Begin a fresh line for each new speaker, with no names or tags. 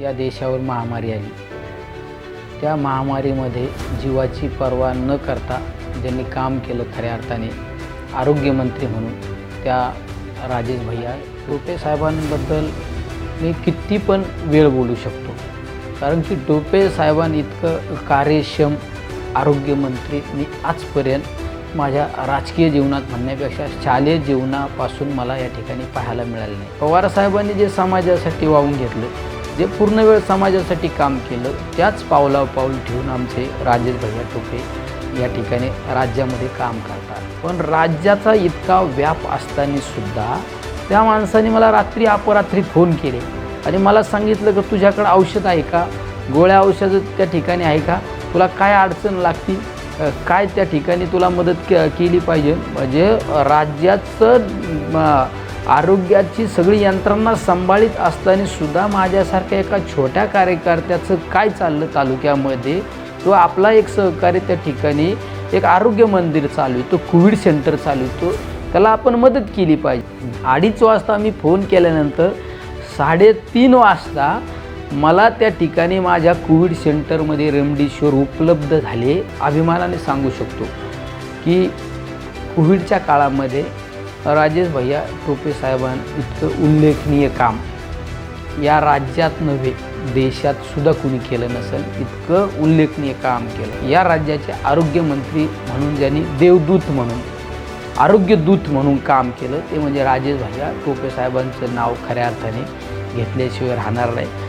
या देशावर महामारी आली. त्या महामारीमध्ये जीवाची पर्वा न करता ज्यांनी काम केलं खऱ्या अर्थाने आरोग्यमंत्री म्हणून त्या राजेश भैया टोपे साहेबांबद्दल मी किती पण वेळ बोलू शकतो. कारण की टोपे साहेबांनी इतकं कार्यक्षम आरोग्यमंत्री मी आजपर्यंत माझ्या राजकीय जीवनात म्हणण्यापेक्षा शालेय जीवनापासून मला या ठिकाणी पाहायला मिळालं नाही. पवार साहेबांनी जे समाजासाठी वाहून घेतलं जे पूर्ण वेळ समाजासाठी काम केलं त्याच पावला पाऊल ठेवून आमचे राजेश भैया टोपे या ठिकाणी राज्यामध्ये काम करतात. पण राज्याचा इतका व्याप असताना सुद्धा त्या माणसाने मला रात्री अपरात्री फोन केले आणि मला सांगितलं की तुझ्याकडं औषध आहे का? गोळ्या औषधं त्या ठिकाणी आहे का? तुला काय अडचण लागती काय त्या ठिकाणी तुला मदत के केली पाहिजे? म्हणजे राज्याचं आरोग्याची सगळी यंत्रणा सांभाळीत असताना सुद्धा माझ्यासारख्या एका छोट्या कार्यकर्त्याचं काय चाललं तालुक्यामध्ये? तो आपला एक सहकारी त्या ठिकाणी एक आरोग्य मंदिर चालवितो कोविड सेंटर चालवितो. त्याला आपण मदत केली पाहिजे. अडीच वाजता मी फोन केल्यानंतर साडेतीन वाजता मला त्या ठिकाणी माझ्या कोविड सेंटरमध्ये रेमडेसिवीर उपलब्ध झाले अभिमानाने सांगू शकतो की कोविडच्या काळामध्ये राजेश भैया टोपे साहेबांनी इतकं उल्लेखनीय काम. या राज्यात नव्हे देशात सुद्धा कुणी केलं नसेल इतकं उल्लेखनीय काम केलं. या राज्याचे आरोग्यमंत्री म्हणून ज्यांनी देवदूत म्हणून आरोग्यदूत म्हणून काम केलं ते म्हणजे राजेश भैया टोपे साहेबांचं नाव खऱ्या अर्थाने घेतल्याशिवाय राहणार नाही.